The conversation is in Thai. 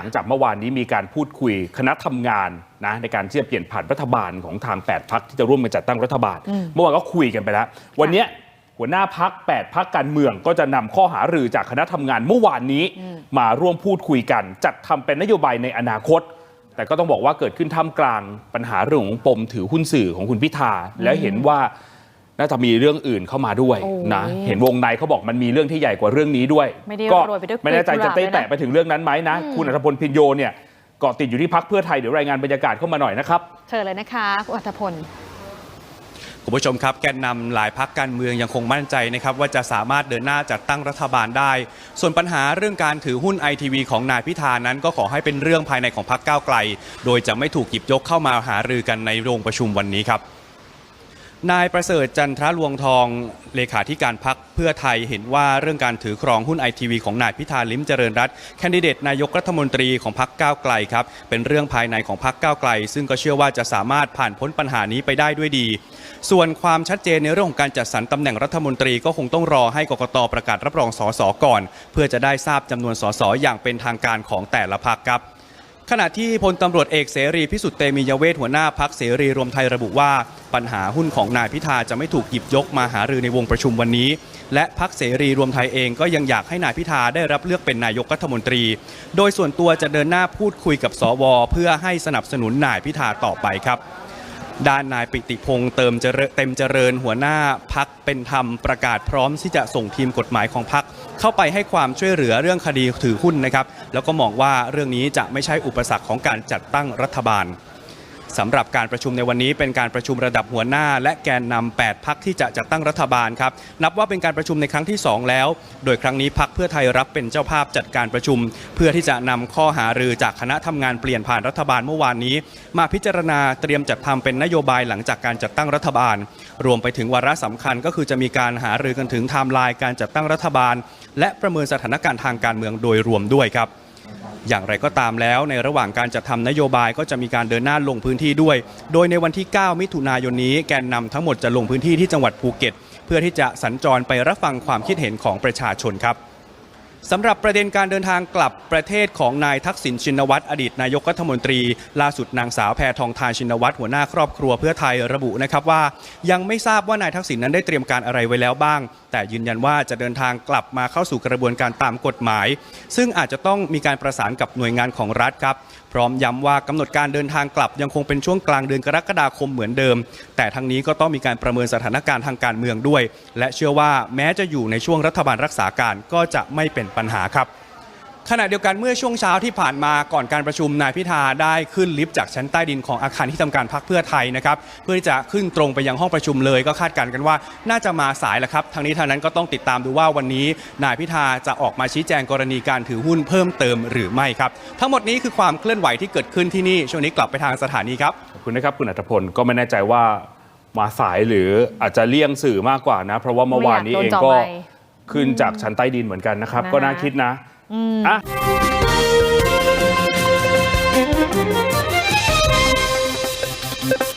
ลังจากเมื่อวานนี้มีการพูดคุยคณะทำงานนะในการที่จะเปลี่ยนผ่านรัฐบาลของทาง 8พักที่จะร่วมกันจัดตั้งรัฐบาล เมื่อวานก็คุยกันไปแล้ว วันเนี้ยหัวหน้าพัก 8พักการเมืองก็จะนำข้อหารือจากคณะทำงานเมื่อวานนี้มาร่วมพูดคุยกัน จัดทำเป็นนโยบายในอนาคต แต่ก็ต้องบอกว่าเกิดขึ้นท่ามกลางปัญหาเรื่องของปมถือหุ้นสื่อของคุณพิธาแล้วเห็นว่า น่าจะมีเรื่องอื่นเข้ามาด้วยโอ้ยนะเห็นวงในเขาบอกมันมีเรื่องที่ใหญ่กว่าเรื่องนี้ด้วยไม่ได้ก็โรยไปด้วยไม่แน่ใจกลีบกุหลาบจะได้เลยนะแตะไปถึงเรื่องนั้นไหมนะ คุณอัธพลพินโยเนี่ยเกาะติดอยู่ที่พักเพื่อไทยเดี๋ยวรายงานบรรยากาศเข้ามาหน่อยนะครับเชิญเลยนะคะคุณอัธพลคุณผู้ชมครับแกนนำหลายพักการเมืองยังคงมั่นใจนะครับว่าจะสามารถเดินหน้าจัดตั้งรัฐบาลได้ ส่วนปัญหาเรื่องการถือหุ้นไอทีวีของนายพิธานั้น ก็ขอให้เป็นเรื่องภายในของพักก้าวไกล โดยจะไม่ถูกหยิบยกเข้ามาหารือกันในโรงประชุมวันนี้ครับ นายประเสริฐจันทรลวงทองเลขาธิการพักเพื่อไทยเห็นว่าเรื่องการถือครองหุ้นไอทีวีของนายพิธาลิ้มเจริญรัตน์แคนดิเดตนายกรัฐมนตรีของพักก้าวไกลครับ เป็นเรื่องภายในของพักก้าวไกล ซึ่งก็เชื่อว่าจะสามารถผ่านพ้นปัญหานี้ไปได้ด้วยดี ส่วนความชัดเจนในเรื่องของการจัดสรรตำแหน่งรัฐมนตรีก็คงต้องรอให้กกตประกาศรับรองสสก่อน เพื่อจะได้ทราบจำนวนสสอย่างเป็นทางการของแต่ละพักครับ ขณะที่พลตำรวจเอกเสรีพิสุทธิ์เตมียเวทหัวหน้าพักเสรีรวมไทยระบุว่า ปัญหาหุ้นของนายพิธาจะไม่ถูกหยิบยกมาหารือในวงประชุมวันนี้ และพักเสรีรวมไทยเองก็ยังอยากให้นายพิธาได้รับเลือกเป็นนายกรัฐมนตรี โดยส่วนตัวจะเดินหน้าพูดคุยกับสวเพื่อให้สนับสนุนนายพิธาต่อไปครับด้านนายปิติพงษ์เติมเจริญเต็มเจริญหัวหน้าพักเป็นธรรมประกาศพร้อมที่จะส่งทีมกฎหมายของพัก เข้าไปให้ความช่วยเหลือเรื่องคดีถือหุ้นนะครับแล้วก็มองว่าเรื่องนี้จะไม่ใช่อุปสรรคของการจัดตั้งรัฐบาล สำหรับการประชุมในวันนี้เป็นการประชุมระดับหัวหน้า และแกนนำ8พักที่จะจัดตั้งรัฐบาลครับนับว่าเป็นการประชุมในครั้งที่ 2 แล้ว โดยครั้งนี้พักเพื่อไทยรับเป็นเจ้าภาพจัดการประชุม เพื่อที่จะนำข้อหารือจากคณะทำงานเปลี่ยนผ่านรัฐบาลเมื่อวานนี้ มาพิจารณาเตรียมจัดทำเป็นนโยบายหลังจากการจัดตั้งรัฐบาล รวมไปถึงวาระสำคัญก็คือจะมีการหารือกันถึงไทม์ไลน์การจัดตั้งรัฐบาล และประเมินสถานการณ์ทางการเมืองโดยรวมด้วยครับ อย่างไรก็ตามแล้ว ในระหว่างการจัดทำนโยบายก็จะมีการเดินหน้าลงพื้นที่ด้วย โดยในวันที่ 9 มิถุนายนนี้แกนนำทั้งหมดจะลงพื้นที่ที่จังหวัดภูเก็ต เพื่อที่จะสัญจรไปรับฟังความคิดเห็นของประชาชนครับสำหรับประเด็นการเดินทางกลับประเทศของนายทักษิณชินวัตรอดีตนายกรัฐมนตรี ล่าสุดนางสาวแพทองทานชินวัตรหัวหน้าครอบครัวเพื่อไทยระบุนะครับว่า ยังไม่ทราบว่านายทักษิณนั้นได้เตรียมการอะไรไว้แล้วบ้างแต่ยืนยันว่าจะเดินทางกลับมาเข้าสู่กระบวนการตามกฎหมาย ซึ่งอาจจะต้องมีการประสานกับหน่วยงานของรัฐครับ พร้อมย้ำว่ากำหนดการเดินทางกลับยังคงเป็นช่วงกลางเดือนกรกฎาคมเหมือนเดิม แต่ทั้งนี้ก็ต้องมีการประเมินสถานการณ์ทางการเมืองด้วย และเชื่อว่าแม้จะอยู่ในช่วงรัฐบาลรักษาการก็จะไม่เป็นปัญหาครับ ขณะเดียวกันเมื่อช่วงเช้าที่ผ่านมาก่อนการประชุมนายพิธาได้ขึ้นลิฟต์จากชั้นใต้ดินของอาคารที่ทำการพักเพื่อไทยนะครับเพื่อที่จะขึ้นตรงไปยังห้องประชุมเลย ก็คาดการณ์กันว่าน่าจะมาสายแหละครับทางนี้ทางนั้นก็ต้องติดตามดูว่าวันนี้นายพิธาจะออกมาชี้แจงกรณีการถือหุ้นเพิ่มเติมหรือไม่ครับทั้งหมดนี้คือความเคลื่อนไหวที่เกิดขึ้นที่นี่ช่วงนี้กลับไปทางสถานีครับขอบคุณนะครับคุณอัธพลก็ไม่แน่ใจว่ามาสายหรืออาจจะเลี่ยงสื่อมากกว่านะ เพราะว่าเมื่อวานนี้เองก็ไม่อยากโดนจ่อไมค์ขึ้นจากชั้นใต้ดินเหมือนกันนะครับนะคะก็น่าคิดนะ 嗯啊。